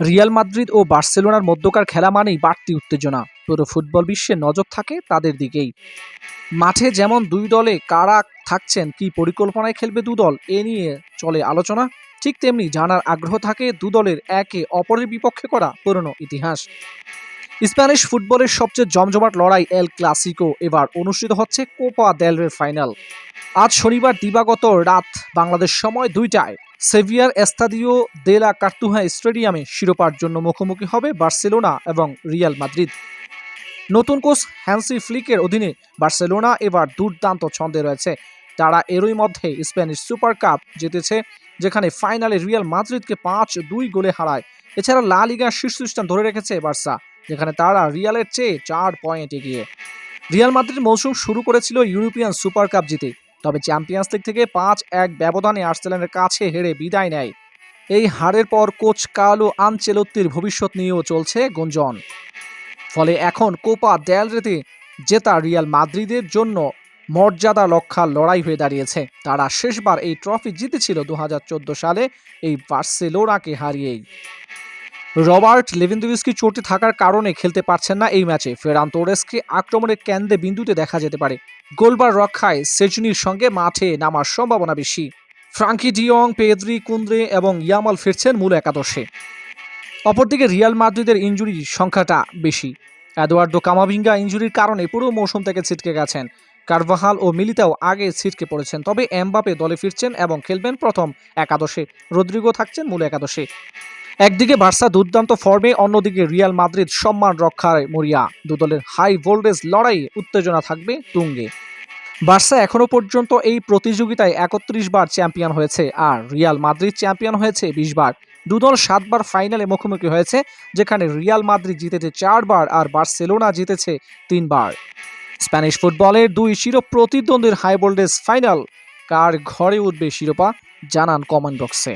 Real Madrid ও বার্সেলোনার মধ্যকার খেলা মানেই বাড়তি উত্তেজনা। পুরো ফুটবল বিশ্বে নজর থাকে তাদের দিকেই। মাঠে যেমন দুই দলে কারা থাকছেন, কি পরিকল্পনায় খেলবে দু দল এ নিয়ে চলে আলোচনা। ঠিক তেমনি জানার আগ্রহ থাকে দু দলের একে অপরের বিপক্ষে করা পুরনো ইতিহাস। স্প্যানিশ ফুটবলের সবচেয়ে জমজমাট লড়াই এল ক্লাসিকো। এবার অনুষ্ঠিত হচ্ছে কোপা দেলরের ফাইনাল। আজ শনিবার দিবাগত রাত বাংলাদেশ সময় দুইটায়। সেভিয়ার এস্তাদিও দেলা কার্তুহা স্টেডিয়ামে শিরোপার জন্য মুখোমুখি হবে বার্সেলোনা এবং রিয়াল মাদ্রিদ নতুন কোচ হ্যান্সি ফ্লিকের অধীনে বার্সেলোনা এবার দুর্দান্ত ছন্দে রয়েছে। তারা এরই মধ্যে স্প্যানিশ সুপার কাপ জিতেছে, যেখানে ফাইনালে রিয়াল মাদ্রিদকে পাঁচ দুই গোলে হারায়। এছাড়া লা লিগার শীর্ষস্থান ধরে রেখেছে বার্সা, যেখানে তারা রিয়ালের চেয়ে চার পয়েন্ট এগিয়ে। রিয়াল মাদ্রিদ মৌসুম শুরু করেছিল ইউরোপিয়ান সুপার কাপ জিতে। তবে চ্যাম্পিয়ন্স লিগ থেকে পাঁচ এক ব্যবধানে আর্সেনালের কাছে হেরে বিদায় নেয়। এই হারের পর কোচ কালো আনচেলত্তির ভবিষ্যৎ নিয়েও চলছে গুঞ্জন। ফলে এখন কোপা দেল রেতে জেতা রিয়াল মাদ্রিদের জন্য মর্যাদা রক্ষার লড়াই হয়ে দাঁড়িয়েছে। তারা শেষবার এই ট্রফি জিতেছিল দু হাজার চোদ্দ সালে, এই বার্সেলোনাকে হারিয়েই। রবার্ট লেভেন্দুস্কি চোটে থাকার কারণে খেলতে পারছেন না এই ম্যাচে। ফেরান তোরেসকে আক্রমণের কেন্দ্রে বিন্দুতে দেখা যেতে পারে। গোলবার রক্ষায় সেজনির সঙ্গে মাঠে নামার সম্ভাবনা বেশি। ফ্রাঙ্কি ডিয়ং পেদ্রি কুন্দ্রে এবং ইয়ামাল ফিরছেন মূল একাদশে। অপরদিকে রিয়াল মাদ্রিদের ইঞ্জুরির সংখ্যাটা বেশি। এদোয়ার্ডো কামাভিঙ্গা ইঞ্জুরির কারণে পুরো মৌসুম থেকে ছিটকে গেছেন। কারভাহাল ও মিলিতাও আগে ছিটকে পড়েছেন, তবে এমবাপে দলে ফিরছেন এবং খেলবেন প্রথম একাদশে। রদ্রিগো থাকছেন মূল একাদশে। একদিকে বার্সা দুর্দান্ত ফর্মে, অন্যদিকে রিয়াল মাদ্রিদ সম্মান রক্ষায় মরিয়া। দুদলের হাই ভোল্টেজ লড়াই উত্তেজনা থাকবে তুঙ্গে। বার্সা এখনও পর্যন্ত এই প্রতিযোগিতায় একত্রিশ বার চ্যাম্পিয়ন হয়েছে আর রিয়াল মাদ্রিদ চ্যাম্পিয়ন হয়েছে বিশ বার। দুদল সাতবার ফাইনালে মুখোমুখি হয়েছে, যেখানে রিয়াল মাদ্রিদ জিতেছে চারবার আর বার্সেলোনা জিতেছে তিনবার স্প্যানিশ ফুটবলের দুই শিরো প্রতিদ্বন্দ্বীর হাই ভোল্টেজ ফাইনাল। কার ঘরে উঠবে শিরোপা? জানান কমেন্ট বক্সে।